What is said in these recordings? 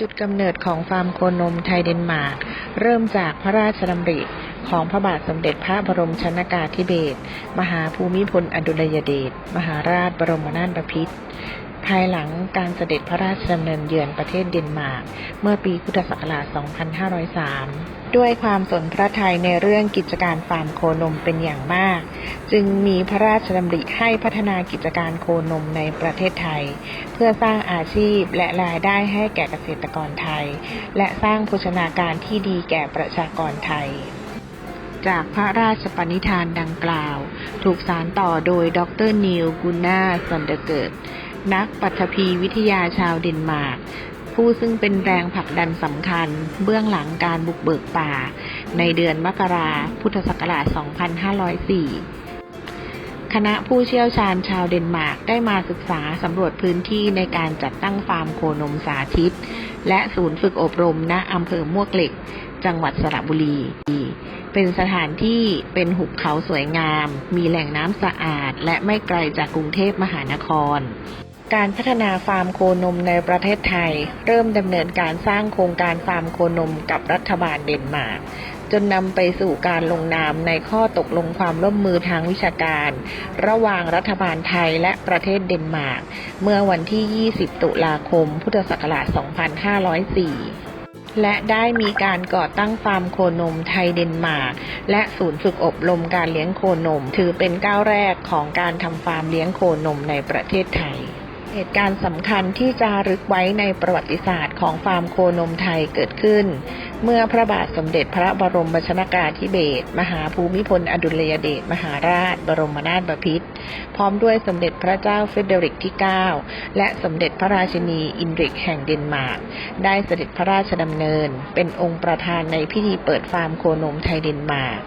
จุดกำเนิดของฟาร์มโคนมไทยเดนมาร์กเริ่มจากพระราชดำริของพระบาทสมเด็จพระบรมชนากาธิเบศรมหาภูมิพลอดุลยเดชมหาราชบรมนาถบพิตร ภายหลังการเสด็จพระราชดำเนินเยือนประเทศเดนมาร์กเมื่อปีพุทธศักราช 2503 ด้วยความสนพระทัยในเรื่องกิจการฟาร์มโคนมเป็นอย่างมาก จึงมีพระราชดำริให้พัฒนากิจการโคนมในประเทศไทย เพื่อสร้างอาชีพและรายได้ให้แก่เกษตรกรไทย และสร้างโภชนาการที่ดีแก่ประชากรไทยจากพระราชปณิธานดังกล่าว ถูกสารต่อโดยดรนิวกุน่าซันเดเกิร์ นักปัทภีวิทยาชาวเดนมาร์กผู้ซึ่งเป็นแรงผลักดันสำคัญเบื้องหลังการบุกเบิกป่า ในเดือนมกราพุทธศักราช 2504 คณะผู้เชี่ยวชาญชาวเดนมาร์กได้มาศึกษาสำรวจพื้นที่ในการจัดตั้งฟาร์มโคนมสาธิต และศูนย์ฝึกอบรมณอำเภอมวกเหล็ก จังหวัดสระบุรี เป็นสถานที่เป็นหุบเขาสวยงาม มีแหล่งน้ำสะอาด และไม่ไกลจากกรุงเทพมหานคร การพัฒนาฟาร์มโคนมในประเทศไทย เริ่มดำเนินการสร้างโครงการฟาร์มโคนมกับรัฐบาลเดนมาร์กจนนำไปสู่การลงนามในข้อตกลงความร่วมมือทางวิชาการ ระหว่างรัฐบาลไทยและประเทศเดนมาร์กเมื่อวันที่ 20 ตุลาคม พุทธศักราช 2504และได้มีการก่อตั้งฟาร์มโคนมไทยเดนมาร์กและศูนย์ฝึกอบรมการเลี้ยงโคนม ถือเป็นก้าวแรกของการทำฟาร์มเลี้ยงโคนมในประเทศไทย เหตุการณ์สำคัญที่จะรึกไว้ในประวัติศาสตร์ของฟาร์มโคนมไทยเกิดขึ้น เมื่อพระบาทสมเด็จพระบรมชนากาธิเบศรมหาภูมิพลอดุลยเดชมหาราช บรมนาถบพิตร พร้อมด้วยสมเด็จพระเจ้าเฟเดริกที่ 9 และสมเด็จพระราชินีอินริกแห่งเดนมาร์ก ได้เสด็จพระราชดำเนิน เป็นองค์ประธานในพิธีเปิดฟาร์มโคนมไทยเดนมาร์ก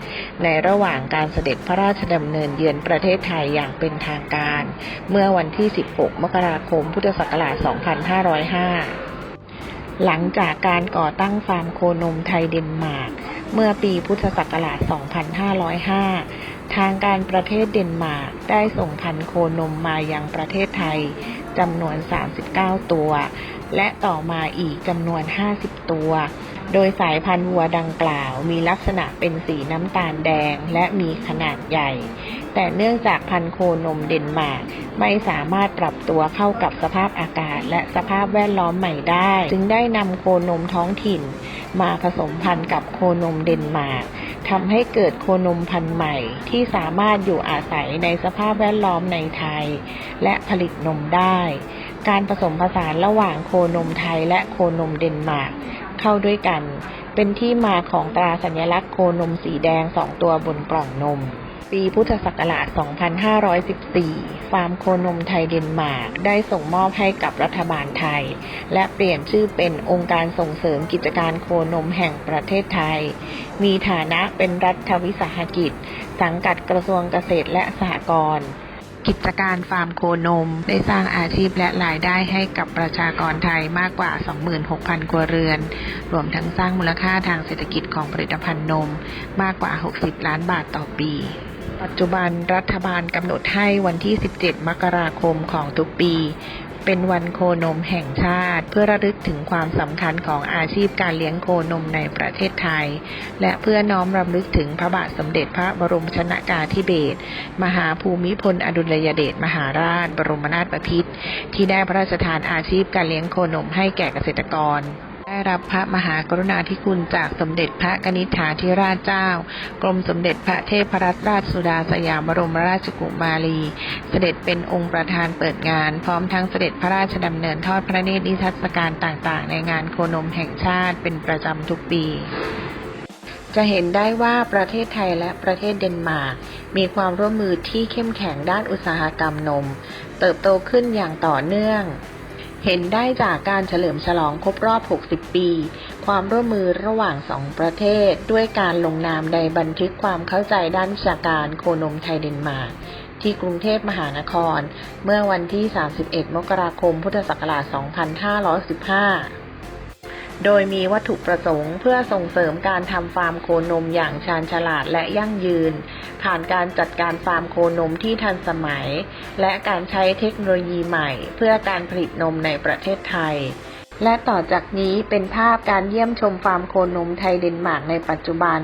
ในระหว่างการเสด็จพระราชดำเนินเยือนประเทศไทยอย่างเป็นทางการ เมื่อวันที่ 16 มกราคม พุทธศักราช 2505หลังจากการก่อตั้งฟาร์มโคนมไทยเดนมาร์ก เมื่อปีพุทธศักราช 2505 ทางการประเทศเดนมาร์กได้ส่งพันธุ์โคนมมายังประเทศไทยจำนวน 39 ตัว และต่อมาอีกจำนวน 50 ตัว โดยสายพันธุ์วัวดังกล่าวมีลักษณะเป็นสีน้ำตาลแดงและมีขนาดใหญ่ แต่เนื่องจากพันธุ์โคนมเดนมาร์กไม่สามารถปรับตัวเข้ากับสภาพอากาศและสภาพแวดล้อมใหม่ได้ จึงได้นำโคนมท้องถิ่น มาผสมพันธุ์กับโคนมเดนมาร์ก ทำให้เกิดโคนมพันธุ์ใหม่ ที่สามารถอยู่อาศัยในสภาพแวดล้อมในไทย และผลิตนมได้ การผสมผสานระหว่างโคนมไทยและโคนมเดนมาร์กเข้าด้วยกัน เป็นที่มาของตราสัญลักษณ์โคนมสีแดงสองตัวบนกล่องนม ปีพุทธศักราช 2514 ฟาร์มโคนมไทยเดนมาร์กได้ส่งมอบให้กับรัฐบาลไทย และเปลี่ยนชื่อเป็นองค์การส่งเสริมกิจการโคนมแห่งประเทศไทย มีฐานะเป็นรัฐวิสาหกิจ สังกัดกระทรวงเกษตรและสหกรณ์กิจการฟาร์มโคนม ได้สร้างอาชีพและรายได้ให้กับประชากรไทยมากกว่า 26,000 ครัวเรือน รวมทั้งสร้างมูลค่าทางเศรษฐกิจของผลิตภัณฑ์นม มากกว่า 60 ล้านบาทต่อปี ปัจจุบันรัฐบาลกำหนดให้วันที่ 17 มกราคมของทุกปี เป็นวันโคนมแห่งชาติ เพื่อระลึกถึงความสำคัญของอาชีพการเลี้ยงโคนมในประเทศไทย และเพื่อน้อมรำลึกถึงพระบาทสมเด็จพระบรมชนากาธิเบศรมหาภูมิพลอดุลยเดชมหาราช บรมนาถบพิตรที่ได้พระราชทานอาชีพการเลี้ยงโคนมให้แก่เกษตรกร รับพระมหากรุณาธิคุณจากสมเด็จพระกนิษฐาธิราชเจ้า กรมสมเด็จพระเทพรัตนราชสุดาสยามบรมราชกุมารี เสด็จเป็นองค์ประธานเปิดงาน พร้อมทั้งเสด็จพระราชดำเนินทอดพระเนตรนิทรรศการต่างๆ ในงานโคนมแห่งชาติเป็นประจำทุกปีจะเห็นได้ว่าประเทศไทยและประเทศเดนมาร์กมีความร่วมมือที่เข้มแข็งด้านอุตสาหกรรมนม เติบโตขึ้นอย่างต่อเนื่อง เห็นได้จากการเฉลิมฉลองครบรอบ 60 ปี ความร่วมมือระหว่างสองประเทศ ด้วยการลงนามในบันทึกความเข้าใจด้านวิชาการโคนมไทยเดนมาร์กที่กรุงเทพมหานคร เมื่อวันที่ 31 มกราคม พุทธศักราช 2515โดยมีวัตถุประสงค์เพื่อส่งเสริมการทำฟาร์มโคนมอย่างชาญฉลาดและยั่งยืน ผ่านการจัดการฟาร์มโคนมที่ทันสมัย และการใช้เทคโนโลยีใหม่ เพื่อการผลิตนมในประเทศไทย และต่อจากนี้เป็นภาพการเยี่ยมชมฟาร์มโคนมไทยเดนมาร์กในปัจจุบัน